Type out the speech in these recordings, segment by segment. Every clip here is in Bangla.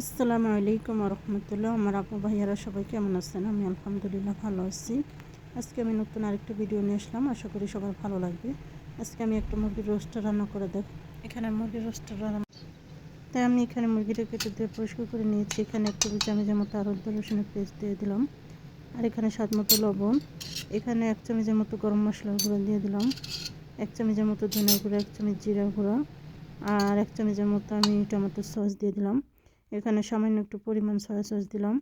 আসসালামু আলাইকুম রহমতুল্লাহ। আমার আপু ভাইয়ারা সবাই কেমন আছেন? আমি আলহামদুলিল্লাহ ভালো আছি। আজকে আমি নতুন আরেকটা ভিডিও নিয়ে আসলাম। আশা করি সবার ভালো লাগবে। আজকে আমি একটা মুরগির রোস্ট রান্না করে দেখ, এখানে মুরগির রোস্ট রান্না তাই আমি এখানে মুরগিটা কেটে দিয়ে পরিষ্কার করে নিয়েছি। এখানে একটু চামচের মতো আরও রসুনের পেস্ট দিয়ে দিলাম। আর এখানে স্বাদ মতো লবণ। এখানে এক চামচের মতো গরম মশলার গুঁড়ো দিয়ে দিলাম। এক চামচের মতো ধনের গুঁড়ো, এক চামচ জিরা গুঁড়ো। আর এক চামচের মতো আমি টমেটো সস দিয়ে দিলাম। এখানে সামান্য একটু পরিমাণ সয়া সস দিলাম।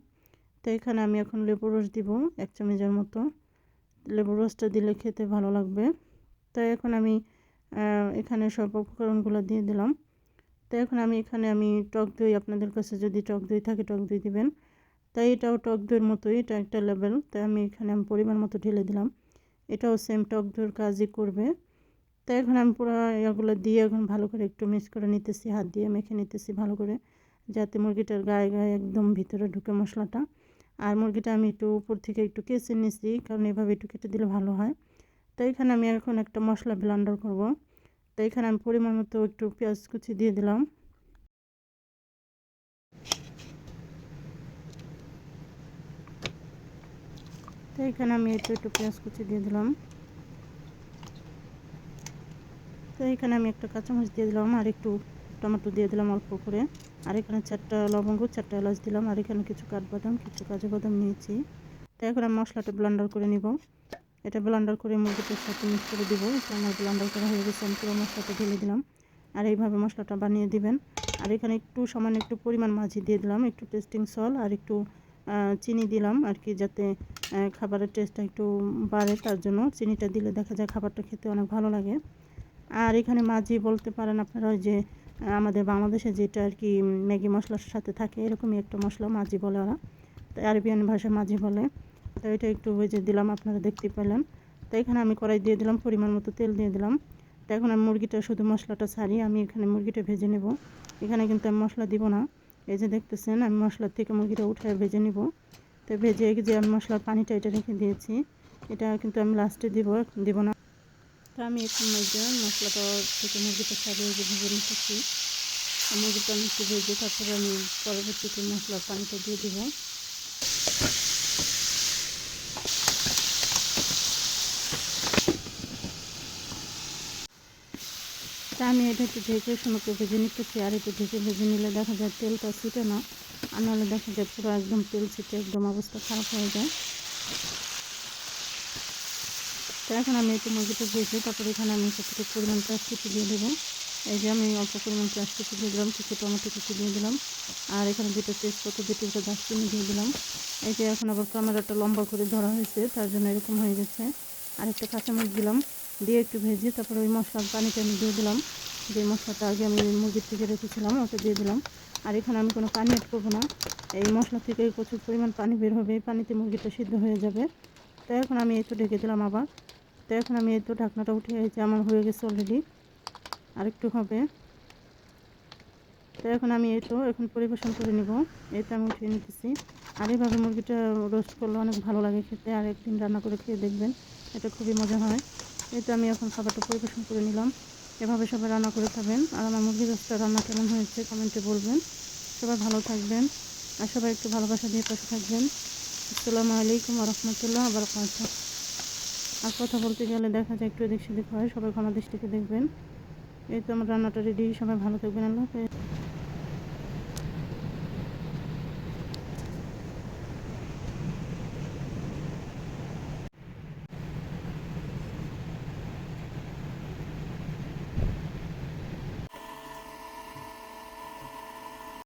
তো এখানে আমি এখন লেবু রস দিব, এক চামচের মতো। লেবু রসটা দিলে খেতে ভালো লাগবে। তো এখন আমি এখানে সব উপকরণগুলো দিয়ে দিলাম। তো এখন আমি এখানে আমি টক দই আপনাদের কাছে যদি টক দই থাকে, টক দই দিবেন। তাই এটাও টক দইয়ের মতোই এটা একটা লেভেল তাই আমি এখানে আমি পরিমাণ মতো ঢেলে দিলাম। এটাও সেম টক দইয়ের কাজই করবে। তাই এখন আমি পুরো এগুলো দিয়ে এখন ভালো করে একটু মিক্স করে নিতেছি, হাত দিয়ে মেখে নিতেছি ভালো করে। যাতে মুরগিটার গায়ে গায়ে একদম ভিতরে ঢুকে মশলাটা। আর মুরগিটা আমি একটু উপর থেকে একটু কেচে নিয়েছি, কারণ এভাবে একটু কেটে দিলে ভালো হয়। তো এখানে আমি এখন একটা মশলা ব্লান্ডার করব। তো এখানে আমি পরিমাণ মতো একটু পেঁয়াজ কুচি দিয়ে দিলাম। তো এখানে আমি একটু একটু পেঁয়াজ কুচি দিয়ে দিলাম। তো এখানে আমি একটা কাঁচামরিচ দিয়ে দিলাম আর একটু টমেটো দিয়ে দিলাম অল্প করে। আর এখানে চারটা লবঙ্গ, চারটা এলাচ দিলাম। আর এখানে কিছু কাঠবাদাম, কিছু কাজু বাদাম নিয়েছি। তো এখন আমি মশলাটা ব্লান্ডার করে নিব। এটা ব্লান্ডার করে মুরগিটার সাথে মিক্স করে দিব। আমার ব্লান্ডার করা হয়ে গেছে। আমি পুরো মশলাটা ঢেলে দিলাম। আর এইভাবে মশলাটা বানিয়ে দিবেন। আর এখানে একটু সামান্য একটু পরিমাণ মাঝি দিয়ে দিলাম। একটু টেস্টিং সল আর একটু চিনি দিলাম আর কি, যাতে খাবারের টেস্টটা একটু বাড়ে। তার জন্য চিনিটা দিলে দেখা যায় খাবারটা খেতে অনেক ভালো লাগে। আর এখানে মাঝি বলতে পারেন আপনারা ওই যে আমাদের বাংলাদেশে যেটা আর কি ম্যাগি মশলার সাথে থাকে, এরকমই একটা মশলা মাঝি বলে ওরা। তো আরবিয়ান ভাষায় মাঝি বলে। তো এটা একটু ভেজে দিলাম, আপনারা দেখতে পেলেন। তো এখানে আমি কড়াই দিয়ে দিলাম, পরিমাণ মতো তেল দিয়ে দিলাম। তো এখন আমি মুরগিটা, শুধু মশলাটা ছাড়িয়ে আমি এখানে মুরগিটা ভেজে নেব। এখানে কিন্তু আমি মশলা দিব না। এই যে দেখতেছেন, আমি মশলার থেকে মুরগিটা উঠে ভেজে নেব। তো ভেজে যে আমি মশলার পানিটা এটা রেখে দিয়েছি। এটা কিন্তু আমি লাস্টে দিব দিব না। আমি একটু মধ্যে মশলাটা থেকে মুরগিটা ছাড়িয়ে যে ভেজে নিতেছি। মুরগিটা আমি একটু ভেজে তারপরে আমি পরবর্তীতে মশলার পানিটা দিয়ে দেবো। তা আমি এটা একটু ঢেকে সময় ভেজে নিতেছি। আর একটু ঢেকে ভেজে নিলে দেখা যায় তেলটা ছিটে না। আর নাহলে দেখা যায় পুরো একদম তেল ছিটে, একদম অবস্থা খারাপ হয়ে যায়। তো এখন আমি একটু মুরগিটা ভেজে তারপরে এখানে আমি কিছু পরিমাণ কুচি দিয়ে দেবো। এই যে আমি অল্প পরিমাণ কুচি দিয়ে দিলাম, কিছু টমেটো কুচি দিয়ে দিলাম, আর এখানে দুটো তেজপাতা, দুটো দুটো দারচিনি দিয়ে দিলাম। এই যে এখন আবার ক্যামেরাটা লম্বা করে ধরা হয়েছে, তার জন্য এরকম হয়ে গেছে। আর একটা কাঁচামরিচ দিলাম, দিয়ে একটু ভেজে তারপরে ওই মশলার পানিটা আমি দিয়ে দিলাম। যে মশলাটা আগে আমি মুরগির থেকে রেখেছিলাম, ওটা দিয়ে দিলাম। আর এখানে আমি কোনো পানি অ্যাড করব না। এই মশলা থেকে প্রচুর পরিমাণ পানি বের হবে পানিতে মুরগিটা সিদ্ধ হয়ে যাবে। তো এখন আমি একটু ঢেকে দিলাম আবার। তো এখন আমি এই তো ঢাকনাটা উঠে যে আমার হয়ে গেছে অলরেডি আরেকটু হবে। তো এখন আমি এই তো এখন পরিবেশন করে নিব। তো আমি উঠিয়ে নিতেছি। আর এইভাবে মুরগিটা রোস্ট করলে অনেক ভালো লাগে খেতে। আর একদিন রান্না করে খেয়ে দেখবেন, এটা খুবই মজা হয়। এই তো আমি এখন খাবারটা পরিবেশন করে নিলাম। এভাবে সবাই রান্না করে খাবেন। আর আমার মুরগি রোস্টটা রান্না কেমন হয়েছে কমেন্টে বলবেন। সবাই ভালো থাকবেন। আর সবাই একটু ভালোবাসা দিয়ে পাশে থাকবেন। আসসালামু আলাইকুম রহমতুল্লাহ আবার আর কথা বলতে গেলে দেখা যায় একটু এদিক সেদিক হয়। সবাই ক্ষমা দৃষ্টিতে দেখবেন। এই তো আমার রান্নাটা রেডি সবাই ভালো থাকবেন। আল্লাহ